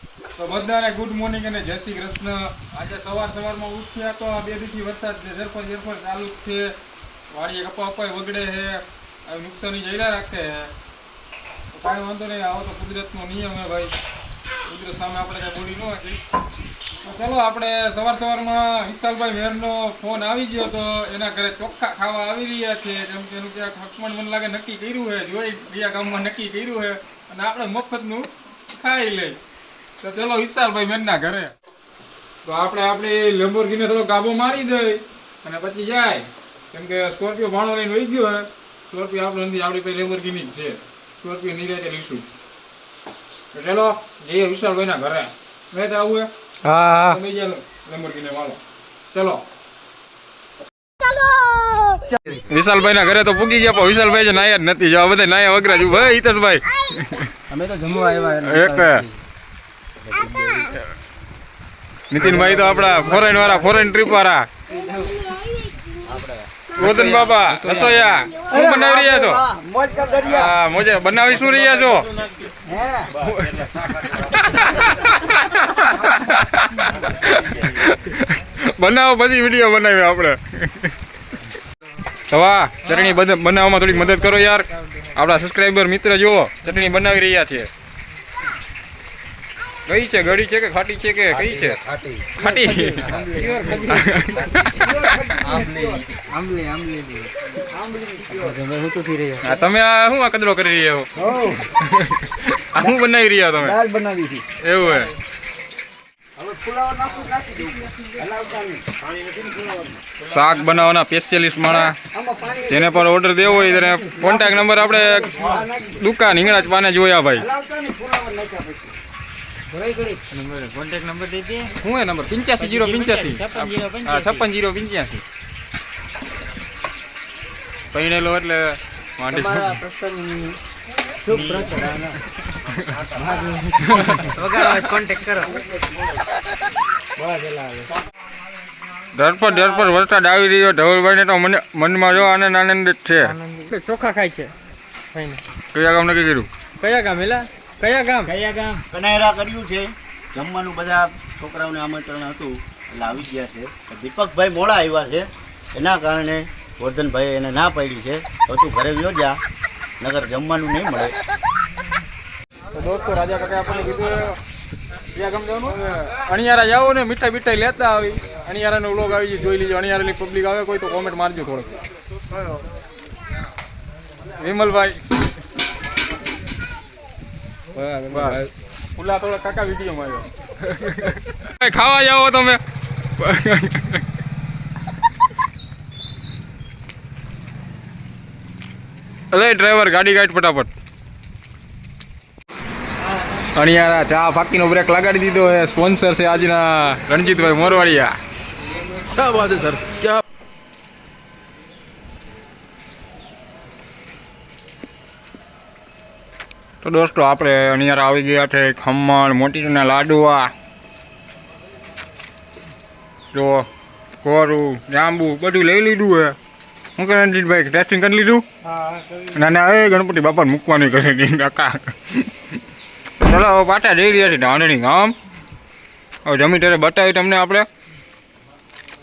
તો બધાને good morning અને જય શ્રી કૃષ્ણ. આજે સવાર સવારમાં ઉઠ્યા તો આ બે દિવસથી વરસાદ ઝરફર ઝરફર ચાલુ જ છે. વાડીએ કપા કપાય વગડે છે. નુકસાની જઈરા રાખે છે. કાંઈ વાંધો નહીં, આવો તો કુદરતનો નિયમ હે ભાઈ. કુદરત સામે આપણે કાંઈ બોલી ન હતી તો ચલો આપણે સવાર સવારમાં વિશાલભાઈ મેરનો ફોન આવી ગયો તો એના ઘરે ચોખ્ખા ખાવા આવી રહ્યા છે. કેમ કે એનું ક્યાંક હકમણ મને લાગે નક્કી કર્યું છે. જોઈ ગયા ગામમાં નક્કી કર્યું છે. અને આપણે મફતનું ખાઈ લઈ તો ચલો વિશાલભાઈ મેરના ઘરે. તો આપણે આપણી લેમ્બોર્ગીને થોડો ગાબો મારી દઈ અને પછી જાય. કેમ કે સ્કોર્પિયો ભાણો લઈને વહી ગયો સ્કોર્પિયો આપણે નથી આપણી પાસે લેમ્બોર્ગીની જ છે. સ્કોર્પિયો નિરાતે લઈશું. તો ચલો જઈએ વિશાલભાઈના ઘરે. મેં તો આવું હે? હા તમે ગયા લેમ્બોર્ગીને વાળો. ચલો. વિશાલભાઈ ના ઘરે તો પૂગી ગયા પણ વિશાલભાઈ જે નાયા જ નથી. જવા બધા નાયા વગરા જ ભાઈ હિતેશભાઈ. અમે તો જમવા આવ્યા એક નીતિનભાઈ તો આપણા ફોરેન વાળા ફોરેન ટ્રીપ વાળા. ગોદન બાબા રસોયા શું બનાવી રહ્યા છો? મોજ હા બનાવી શું રહ્યા છો? બનાવો પછી વીડિયો બનાવ્યો આપણે. સવા ચટણી બનાવવામાં થોડીક મદદ કરો યાર. આપણા સબસ્ક્રાઈબર મિત્ર જુઓ ચટણી બનાવી રહ્યા છે. કઈ છે ગળી છે કે ખાટી છે કે કઈ છે? ખાટી. હા, તમે આ શું આ કચરો કરી રહ્યા આ શું બનાવી રહ્યા તમે? દાળ બનાવી હતી. એવું હે. શાક બનાવવાના સ્પેશિયલિસ્ટ માણા. જેને પણ ઓર્ડર દેવો હોય તેને કોન્ટેક્ટ નંબર આપણે દુકાન દુકાન હિંગળાજ પાને જોયા ભાઈ. કોન્ટેક્ટ નંબર દઈ દે. શું હે નંબર પિંચ્યાસી જીરો પંચ્યાસી છપ્પન જીરો પંચ્યાસી. હા છપ્પન જીરો પિંચ્યાસી. પૈણેલો એટલે કોન્ટેક્ટ કરો. ધરપર ધરપર વરસાદ આવી રહ્યો. ધવલભાઈને તો મને મનમાં જો આનંદ આનંદ જ છે. ચોખા ખાય છે. કયા ગામ નક્કી કર્યું? કયા ગામ એલા? કયા ગામ? કયા ગામ? કનાયરા કર્યું છે. જમવાનું બધા છોકરાઓને આમંત્રણ હતું. એટલે આવી ગયા છે. દીપકભાઈ મોડા આવ્યા છે. એના કારણે વર્ધનભાઈ એને ના પાડી છે. તો તું ઘરે વ્યો જા. નગર જમવાનું નહીં મળે. તો દોસ્તો રાજા કાકા આપણને કીધું ક્યાં ગામ જવાનું? અણિયારા જાઓ ને મીઠાઈ બીઠાઈ લેતા આવી. અણિયારાનો વ્લોગ આવી જાય જોઈ લીજો અણિયારાની પબ્લિક આવે કોઈ તો કોમેન્ટ મારજો થોડોક. વિમલભાઈ બસ પુલા થોડા કાકા ખાવા જાવ તમે? અલે ડ્રાઈવર ગાડી કાઢ ફટાફટ. અણિયારા ચા ફાકીનો બ્રેક લગાડી દીધો છે. સ્પોન્સર છે આજના રણજીતભાઈ મોરવાડિયા. ક્યાં વાત સર ક્યાં તો દોસ્તો, આપણે અહીંયા આવી ગયા છે ખમણ મોટીના લાડવા જો કોરું જાંબુ, બધું લઈ લીધું હે. હું કહે રણજીતભાઈ ટેસ્ટિંગ કરી લીધું? ના ના, એ ગણપતિ બાપા મૂકવાની કરી છે કાકા. ચલો, હવે પાછા જઈ રહ્યા છીએ ધાણણી ગામ. હવે જમી ત્યારે બતાવી તમને આપણે.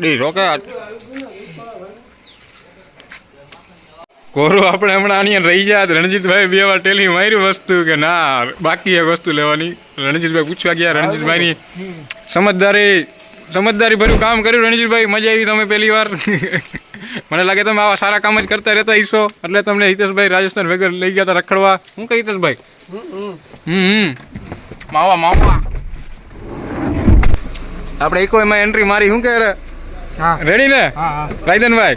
ડીશ ઓકે કોરું આપણે હમણાં આની રહી જાય રણજીતભાઈ બે વાર ટેલી માર્યું વસ્તુ કે ના બાકી એક વસ્તુ લેવાની. રણજીતભાઈ પૂછવા ગયા રણજીતભાઈની સમજદારી સમજદારી ભર્યું કામ કર્યું રણજીતભાઈ મજા આવી તમે પહેલી વાર. મને લાગે તમે આવા સારા કામ જ કરતા રહેતા ઈશો એટલે તમને હિતેશભાઈ રાજસ્થાન વગર લઈ ગયા હતા રખડવા. શું કહે હિતેશભાઈ? હમ માવા માવા. આપણે એકો એમાં એન્ટ્રી મારી શું કહે રેડી ને? રાયધનભાઈ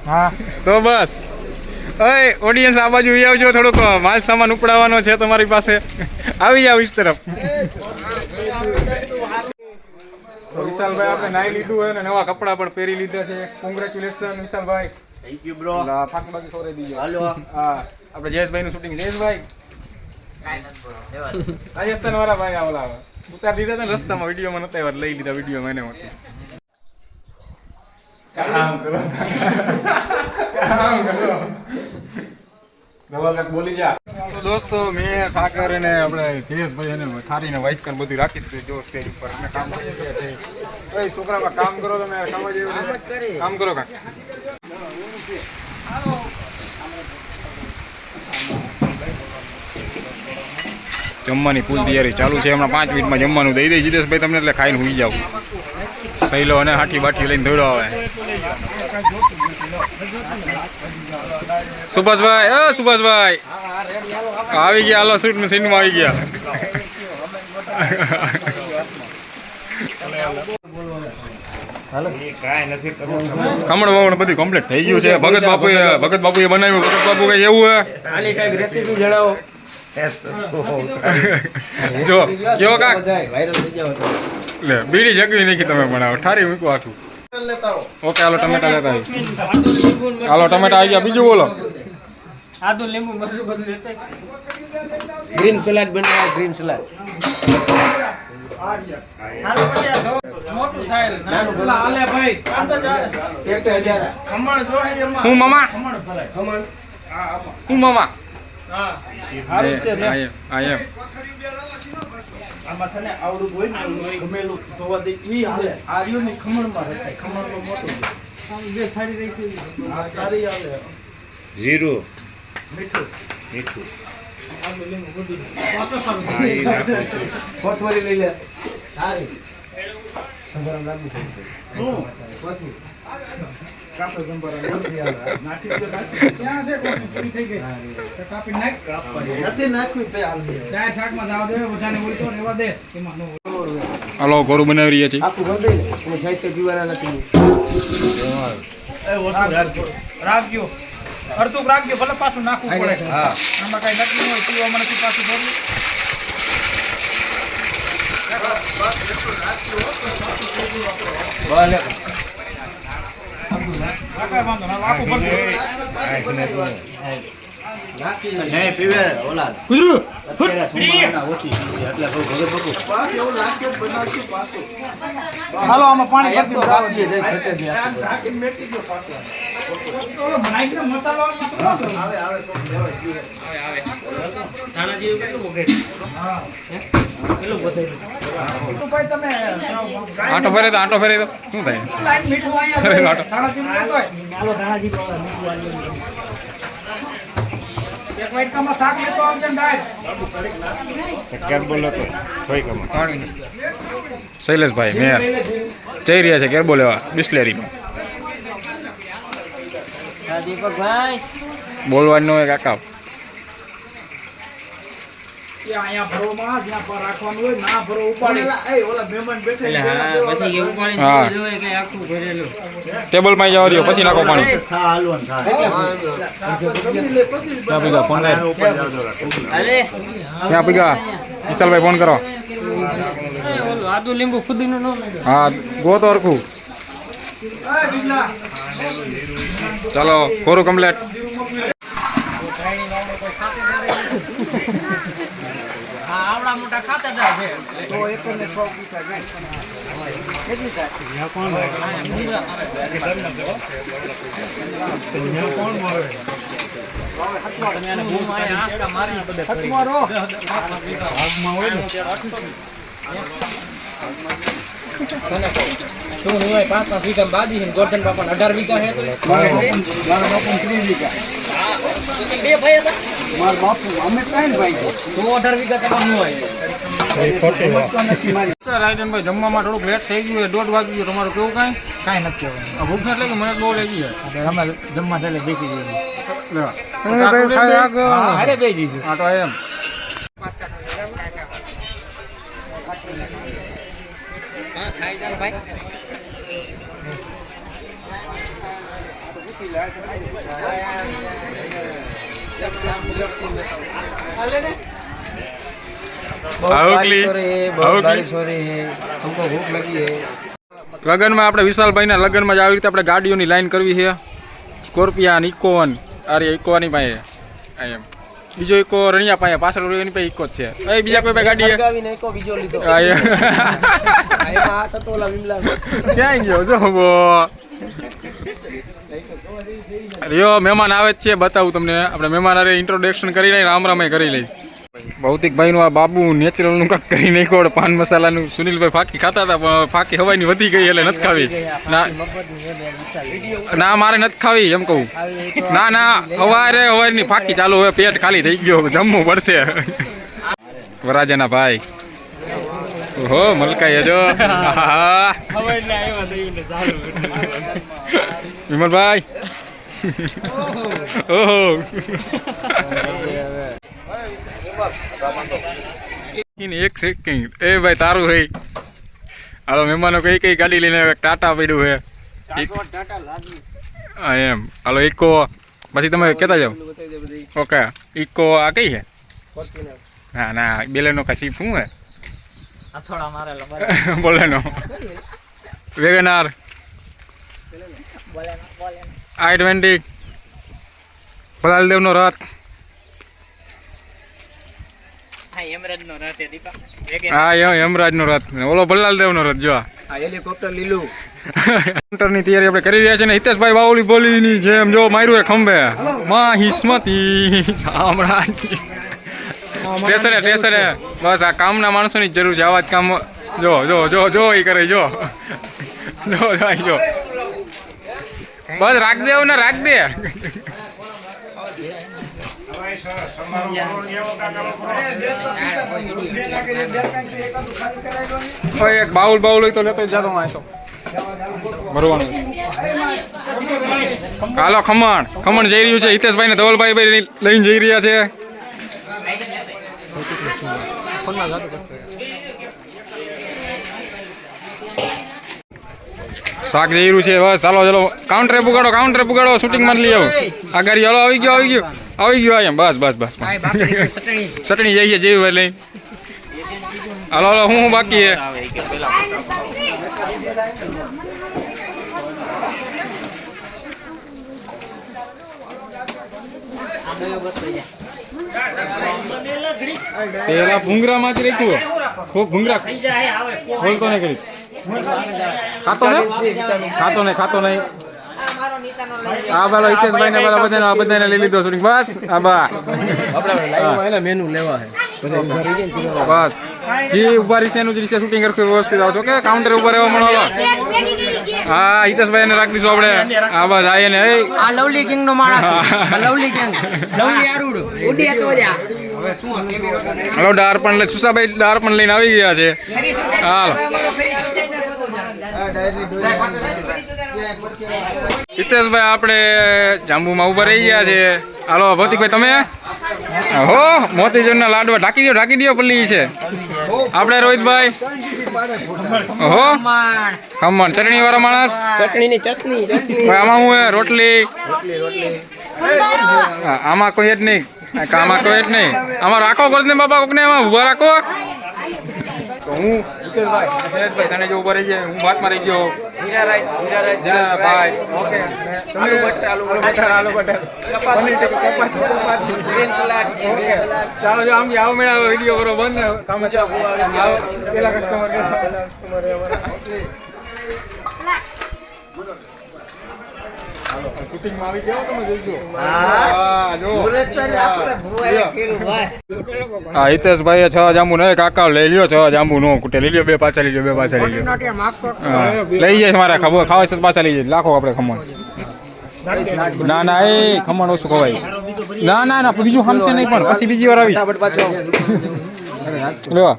તો બસ. ઓય ઓડિયન્સ આ બાજુ આવજો થોડુંક. માલ સામાન ઉપડાવવાનો છે તમારી પાસે. આવી જાવ ઇસ તરફ. વિશાલભાઈ આપણે નાઈ લીધું હોય ને નવા કપડાં પણ પહેરી લીધા છે. Congratulation Vishalbhai. Thank you bro ફાકી બાકી ખવડાવી દીજો હાલો. હા આપણે જયેશભાઈ. નું શૂટિંગ જયેશભાઈ રાજસ્થાન વાળા ભાઈ આ ઓલા. ઉતાર દીધા હતા ને રસ્તામાં. વિડીયોમાં નતા લઈ લીધા વીડિયો એને માટે કરો દોસ્તો, મેં સાગર અને આપણે જયેશભાઈ અને થારીને વાઇટ કર બધું રાખી દીધું જો સ્ટેજ ઉપર. અમે કામ કરીએ છીએ છોકરામાં કામ કરો તમે સમજ કામ કરો કાંઈ. જમવાની ફૂલ તૈયારી ચાલુ છે. હમણાં પાંચ મિનિટમાં જમવાનું દઈ દઈ જીતેશભાઈ તમને એટલે ખાઈને સુઈ જાવ સહેલો અને હાઠી બાઠી લઈને દોડો આવે સુભાષભાઈ એ સુભાષભાઈ. આવી ગયા હાલો શૂટ સીનમાં આવી ગયા. ખમણ બમણ બધું કમ્પ્લીટ થઈ ગયું છે. ભગત બાપુએ ભગત બાપુએ બનાવ્યું ભગત બાપુ કઈ એવું હે? રેસીપી જણાવો. જો કેવો કાક. લે બીડી જગવી નાખી તમે બનાવો ઠારી મૂકવા આખું ઓકે હાલો ટમેટા લેતા આવી હાલો ટમેટા આવી ગયા બીજું બોલો. આદુ લીંબુ મરચું બધું લેતા. ગ્રીન સલાડ બનાવો ગ્રીન સલાડ હું મામા? હું મામા. આમાં તને આવડું હોય ને ગમેલું ધોવા દે ઈ હાલે. આ રહ્યું ને ખમણમાં રખાય ખમણમાં મોટું જીરું મીઠું. મીઠું. કોથમરી લઈ લે. સારી. સંભારામ લાગુ ગયું. હાલો ગોરું બનાવી રહ્યા છે. આખું પીવાના નથી. અડધું રાખજો ભલે પાછું નાખવું પડે. હા. આમાં કઈ નક્કી હોય પીવામાં નથી પાછું બાપુ હાલો આમાં પાણી આંટો ફરે તો, આંટો ફરે તો. શું થાય? થોઈ કમા શૈલેષભાઈ મેયર જઈ રહ્યા છે કેરબો લેવા, બિસ્લેરીમાં. દીપકભાઈ બોલવાનું હોય કાકા. ત્યાં અહીંયા ભરોમાં જ્યાં પર રાખવાનું હોય ના ભરો ઉપાડી. ઓલા મહેમાન બેઠા હા ટેબલમાં જવા દો પછી નાખો પાણી. ક્યાં પીગા ફોન કરો. હા પીગા વિશાલભાઈ ફોન કરો આદુ લીંબુ ફુદીનો નો હા ગો તો હરખું ચાલો કોરું કમ્પ્લેટ આવડા મોટા ખાતેદાર છે. આગમાં હોય પાંચ પાંચ વીઘા બાદી છે ગોર્ધન બાપા અઢાર વીઘા છે. બે ભાઈ હતા? મારા બાપુ અમે ત્રણ ભાઈ તો અઢાર વીઘા તમારું હોય. રાયડનભાઈ જમવામાં થોડુંક લેટ થઈ ગયું દોઢ વાગી ગયું તમારું કેવું કાંઈ? કાંઈ નથી કહેવાનું. ભૂખ એટલે કે મને બહુ લાગી છે. અમે જમવા ચાલે બેસી જઈએ. અરે બે જઈશું હા તો એમ. લગ્નમાં આપણે વિશાલભાઈના લગનમાં જ આવી રીતે આપણે ગાડીઓની લાઈન કરવી છે. સ્કોર્પિયાન ઇકોવન અરે ઇકોવાની પાસે. એમ. બીજો એક રણિયા પાસે પાછળ એની પાસે એક જ છે. એ બીજા કોઈ પાસે ગાડી છે? હળગાવીને એકો બીજો લીધો. આ થતો ઓલા વિમલા. ક્યાં ગયો જો બો રિયો મહેમાન આવે જ છે બતાવું તમને. આપણે મહેમાન અરે ઇન્ટ્રોડક્શન કરી લઈ રામ રામે કરી લઈ ભૌતિકભાઈનું આ બાબુ નેચરલનું કાંક કરી નાખ્યું પાન મસાલાનું. સુનિલભાઈ ફાકી ખાતા હતા પણ ફાકી હવાની વધી ગઈ એટલે નથી ખાવી. ના. ના મારે નથી ખાવી એમ કહું. ના ના હવારે અવારની ફાકી ચાલુ હવે પેટ ખાલી થઈ ગયો જમવું પડશે. વરાજાના ભાઈ. ઓહો મલકાઈ હજો. વિમલભાઈ. ઓહો. એક સેકન્ડ એ ભાઈ તારું હે હાલો મહેમાનો કઈ કઈ ગાડી લઈને ટાટા પડ્યું હે હા એમ. હાલો ઇકો. પછી તમે કહેતા જાઓ. ઓકે. ઇકો આ કઈ હે ના ના બેલેનો કા સીફ શું હે બોલેનો. વેગનાર. આઈ ટ્વેન્ટી. ભલાલદેવનો રથ. હા નો રથ ને ઓલો ભલાલદેવનો રથ જો આ. હેલિકોપ્ટર લીલું. ની તૈયારી આપણે કરી રહ્યા છે ને હિતેશભાઈ જેમ જો માર્યું એ ખંભે. માં હિસ્મતી ટેસરે સ્ટેશને બસ આ કામના માણસોની જ જરૂર છે આવા જ કામ જો જો જો જો એ કરે જો. જો જો જો. બસ રાખ દે ને રાખ દે કોઈ એક બાઉલ બાઉલ હોય તો લેતો જાતો માં ભરવાનું. હાલો, ખમણ. ખમણ જઈ રહ્યું છે. હિતેશભાઈ ને ધવલભાઈ ભાઈ લઈને જઈ રહ્યા છે. શાક જઈ રહ્યું છે. બસ ચાલો ચાલો કાઉન્ટરે પુગાડો કાઉન્ટરે પુગાડો. શૂટિંગમાં લઈ આવો. આ ગાડી, હાલો, આવી ગયો આવી ગયો. આવી ગયો એમ બસ બસ બસ. ચટણી. જઈએ જેવી ભાઈ લઈ હાલો હાલો હું બાકી હે પેલા ભૂંગરામાં જ રાખ્યું ખૂબ ભૂંગરા ખોલતો નહીં કરી. ખાતો ને ખાતો નહીં ખાતો નહીં. આ બાલો હિતેશભાઈ ને બાલા બધાને આ બધાને લઈ લીધો શૂટિંગ બસ આ બસ મેનુ લેવા છે ઊભા બસ. જે ઊભા રહેશે એનું જ રીતે શૂટિંગ કરશું વ્યવસ્થિત આવશો. કે કાઉન્ટર ઉપર રહેવા મળો હા હિતેશભાઈ ને રાખી દઈશું આપણે. હા બસ આ એને એ આ લવલી કિંગ નો માણસ લવલી કિંગ લવલી આરુડ ઉડી તો જા હવે શું આ કેમેરો હલો ડાર પણ લઈ સુસાભાઈ ડાર પણ લઈને આવી ગયા છે. હાલો. હિતેશભાઈ આપણે જાંબુમાં ઊભા રહી ગયા છે હાલો ભૌતિકભાઈ તમે? હો મોતીચૂરના લાડવા. ઢાંકી દો ઢાંકી દો પલ્લી છે. આપણે રોહિતભાઈ? હો? ખમણ. ચટણી વાળો માણસ? ચટણીની ચટણી ચટણી. આમાં હું રોટલી. આમાં કોઈ જ નહીં. આમાં કોઈ જ નહીં. આમાં રાખો કરી બાબા બાપા કોકને આમાં ઊભા રાખો. હું હિતેશભાઈ તને જો ઊભા રહી જાય હું વાત રહી ગયો. જીરા રાઈસ જીરા રાઈસ. જીરા ભાઈ okay aloo butter aloo butter. Aloo butter. Paneer tikka chapati chapati. Green salad okay. ચાલો જો આમ આવો મેળા વિડિયો કરો બંધ ને કામ આવો. પેલા કસ્ટમર શૂટિંગમાં આવી ગયો તમે જોજો હા. જો. હા હિતેશભાઈ છ જાંબુ ને કાકા લઈ લ્યો છ જાંબુ નો કુટે. લઈ લ્યો બે પાછા લઈ લ્યો બે પાછા લઈ લ્યો. હા, લઈ જાય મારા ખબર ખાવા છે પાછા લઈ જાય લાખો આપણે ખમણ. ના ના એ ખમણ ઓછું ખવાય. ના ના ના બીજું ખામશે નહીં પણ. પછી બીજી વાર આવીશ. લેવા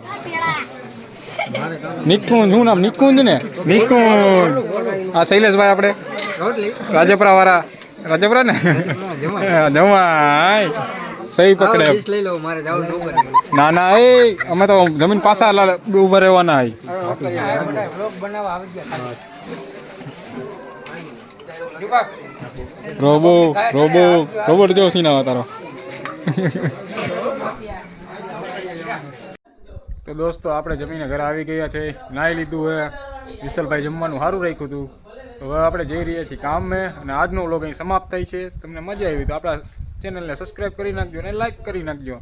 નિકુંજ શું નામ? નિકુંજ ને? નિકુંજ. આ શૈલેષભાઈ આપણે. રાજપરા વાળા રાજપરા ને જમાય. સહી પકડે. ન ના એ અમે તો જમીન પાછા ઊભા રહેવાના રોબો રોબો રોબોટ જો સીના તારો. તો દોસ્તો આપણે જમીને ઘરે આવી ગયા છે. નાહી લીધું હે. વિશલભાઈ જમવાનું સારું રાખ્યું હતું. હવે આપણે જઈ રહ્યા છીએ કામે અને આજનો વ્લોગ અહીં સમાપ્ત થાય છે. તમને મજા આવી તો આપણા ચેનલને સબસ્ક્રાઈબ કરી નાખજો અને લાઈક કરી નાખજો.